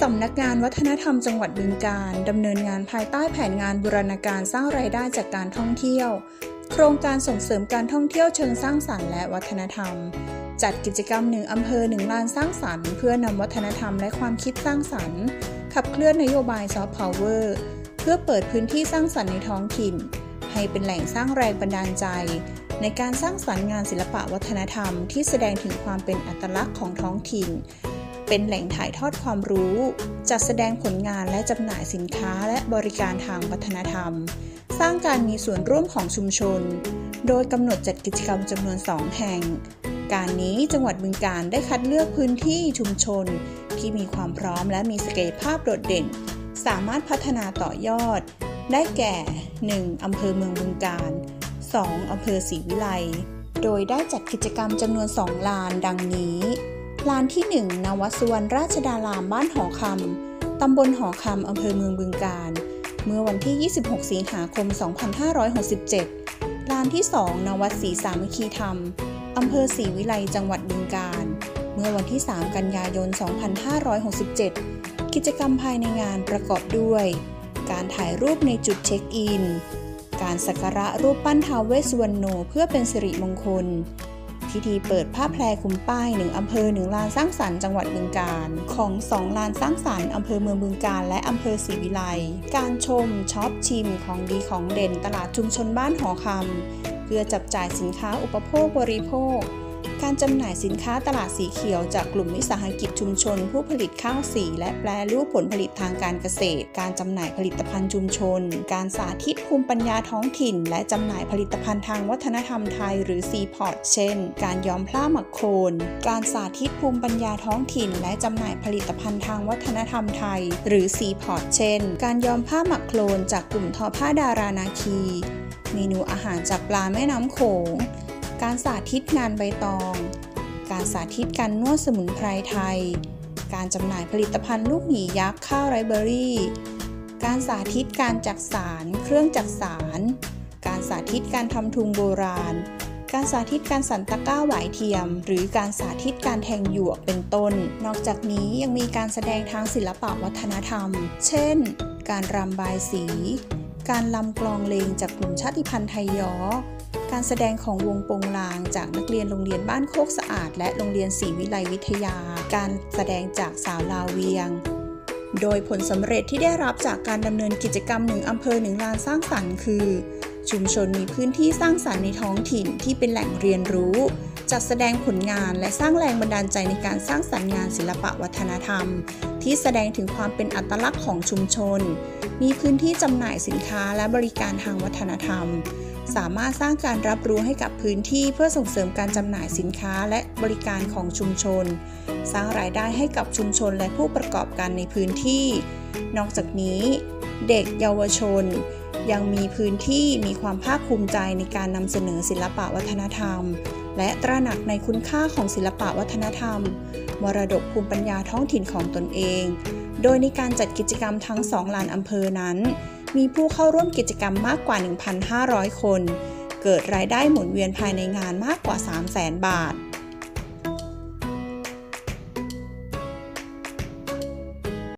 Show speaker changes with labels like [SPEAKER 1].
[SPEAKER 1] สำนักงานวัฒนธรรมจังหวัดบึงกาฬดำเนินงานภายใต้แผนงานบูรณาการสร้างรายได้จากการท่องเที่ยว โครงการส่งเสริมการท่องเที่ยวเชิงสร้างสรรค์และวัฒนธรรม จัดกิจกรรมหนึ่งอำเภอหนึ่งลานสร้างสรรค์ เพื่อนำวัฒนธรรมและความคิดสร้างสรรค์ ขับเคลื่อนนโยบายซอฟต์พาวเวอร์เพื่อเปิดพื้นที่สร้างสรรค์ในท้องถิ่น ให้เป็นแหล่งสร้างแรงบันดาลใจ ในการสร้างสรรค์งานศิลปะวัฒนธรรม ที่แสดงถึงความเป็นอัตลักษณ์ของท้องถิ่น เป็นแหล่งถ่ายทอดความรู้ จัดแสดงผลงานและจำหน่ายสินค้าและบริการทางวัฒนธรรม สร้างการมีส่วนร่วมของชุมชน โดยกำหนดจัดกิจกรรมจำนวน 2 แห่ง การนี้จังหวัดบึงกาฬได้คัดเลือกพื้นที่ชุมชน ที่มีความพร้อมและมีศักยภาพโดดเด่น สามารถพัฒนาต่อยอด ได้แก่ 1. อำเภอเมืองบึงกาฬ 2. อำเภอศรีวิไล โดยได้จัดกิจกรรมจำนวน 2 ลานดังนี้ ลานที่ 1 นวัดสุวรรณราชดารามบ้านหอคำ ตำบลหอคำ อำเภอเมืองบึงกาฬเมื่อวันที่ 26 สิงหาคม 2567 ลานที่ 2 นวัดศรีสามัคคีธรรม อำเภอศรีวิไล จังหวัดบึงกาฬเมื่อวันที่ 3 กันยายน 2567 กิจกรรมภายในงานประกอบด้วย การถ่ายรูปในจุดเช็คอิน การสักการะรูปปั้นท้าวเวสสุวรรณโนเพื่อเป็นสิริมงคล พิธีเปิดผ้าแพรคุมป้ายหนึ่งอำเภอหนึ่งลานสร้างสรรค์จังหวัดบึงการของสองลานสร้างสรรค์อำเภอเมืองบึงการและอำเภอศรีวิไลการชมช็อปชิมของดีของเด่นตลาดชุมชนบ้านหอคำเพื่อจับจ่ายสินค้าอุปโภคบริโภค การจำหน่ายสินค้าตลาดสีเขียวจากกลุ่มวิสาหกิจชุมชน ผู้ผลิตข้าวสี และแปรรูปผลผลิตทางการเกษตร การจำหน่ายผลิตภัณฑ์ชุมชน การสาธิตภูมิปัญญาท้องถิ่น และจำหน่ายผลิตภัณฑ์ทางวัฒนธรรมไทย หรือซีพอร์ตเช่น การย้อมผ้าหมักโคน การสาธิตภูมิปัญญาท้องถิ่น และจำหน่ายผลิตภัณฑ์ทางวัฒนธรรมไทย หรือซีพอร์ตเช่น การย้อมผ้าหมักโคลนจากกลุ่มทอผ้าดารานาคี เมนูอาหารจากปลาแม่น้ำโขง การสาธิตงานใบตอง การสาธิตการนวดสมุนไพรไทย การจำหน่ายผลิตภัณฑ์ลูกหยียักษ์ข้าวไรเบอรี่ การสาธิตการจักสาร เครื่องจักสาร การสาธิตการทำทุงโบราณ การสาธิตการสันตะกร้าหวายเทียม หรือการสาธิตการแทงหยวกเป็นต้น นอกจากนี้ยังมีการแสดงทางศิลปะวัฒนธรรม เช่น การรำบายสี การลำกลองเลงจากกลุ่มชาติพันธุ์ไทยยอ การแสดงของวงโปงลางจากนักเรียนโรงเรียนบ้านโคกสะอาด และโรงเรียนศรีวิไลวิทยา การแสดงจากสาวลาวเวียง โดยผลสำเร็จที่ได้รับจากการดำเนินกิจกรรมหนึ่งอำเภอหนึ่งลานสร้างสรรค์คือ ชุมชนมีพื้นที่สร้างสรรค์ในท้องถิ่นที่เป็นแหล่งเรียนรู้ จัดแสดงผลงานและสร้างแรงบันดาลใจในการสร้างสรรค์งานศิลปะวัฒนธรรม ที่แสดงถึงความเป็นอัตลักษณ์ของชุมชน มีพื้นที่จำหน่ายสินค้าและบริการทางวัฒนธรรม สามารถสร้างการรับรู้ให้กับพื้นที่เพื่อส่งเสริมการจำหน่ายสินค้าและบริการของชุมชน สร้างรายได้ให้กับชุมชนและผู้ประกอบการในพื้นที่ นอกจากนี้ เด็กเยาวชน ยังมีพื้นที่มีความภาคภูมิใจในการนำเสนอศิลปะวัฒนธรรม และตระหนักในคุณค่าของศิลปะวัฒนธรรม มรดกภูมิปัญญาท้องถิ่นของตนเอง โดยในการจัดกิจกรรมทั้งสองลานอำเภอนั้น มีผู้เข้าร่วมกิจกรรมมากกว่า 1,500 คน เกิดรายได้หมุนเวียนภายในงานมากกว่า 300,000 บาท